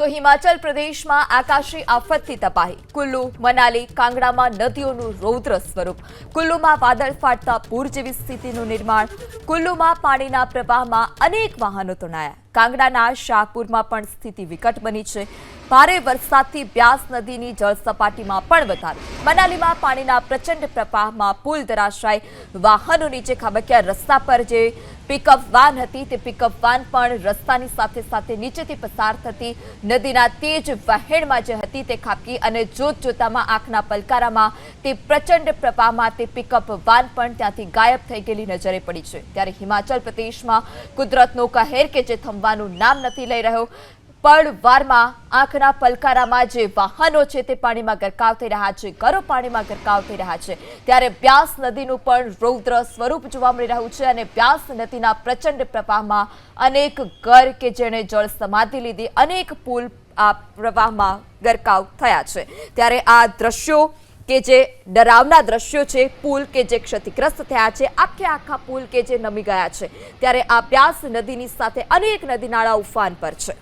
તો હિમાચલ પ્રદેશમાં આકાશી આફતથી તપાહી કુલ્લુ, મનાલી, કાંગડામાં નદીઓનું રૌદ્ર સ્વરૂપ. કુલ્લુમાં વાદળ ફાટતા પૂર જેવી સ્થિતિનું નિર્માણ. કુલ્લુમાં પાણીના પ્રવાહમાં અનેક વાહનો તણાયા. કાંગડાના શાહપુરમાં પણ સ્થિતિ વિકટ બની છે. ભારે વરસાદથી બ્યાસ નદીની જળસપાટીમાં પણ વધારો. મનાલીમાં પાણીના પ્રચંડ પ્રવાહમાં પુલ ધરાશાય. વાહનો નીચે ખાબક્યા રસ્તા પર જે પિકઅપ વાન હતી, તે પિકઅપ વાન પણ રસ્તાની સાથે સાથે નીચેથી પસાર થતી નદીના તેજ વહેણમાં જે હતી તે ખાબકી અને જોત જોતામાં આંખના પલકારામાં તે પ્રચંડ પ્રવાહમાં તે પિકઅપ વાન પણ ત્યાંથી ગાયબ થઈ ગયેલી નજરે પડી છે. ત્યારે હિમાચલ પ્રદેશમાં કુદરતનો કહેર કે જે થંભવાનું નામ નથી લઈ રહ્યો પણ વારમાં આંખના પલકારામાં જે વાહનો છે તે પાણીમાં ગરકાવ થઈ રહ્યા છે, ઘરો પાણીમાં ગરકાવ થઈ રહ્યા છે. ત્યારે બ્યાસ નદીનું પણ રૌદ્ર સ્વરૂપ જોવા મળી રહ્યું છે અને બ્યાસ નદીના પ્રચંડ પ્રવાહમાં અનેક ઘર કે જેણે જળ સમાધિ લીધી, અનેક પુલ આ પ્રવાહમાં ગરકાવ થયા છે. ત્યારે આ દ્રશ્યો કે જે ડરાવના દ્રશ્યો છે, પુલ કે જે ક્ષતિગ્રસ્ત થયા છે, આખે આખા પુલ કે જે નમી ગયા છે. ત્યારે આ બ્યાસ નદીની સાથે અનેક નદી નાળા ઉફાન પર છે.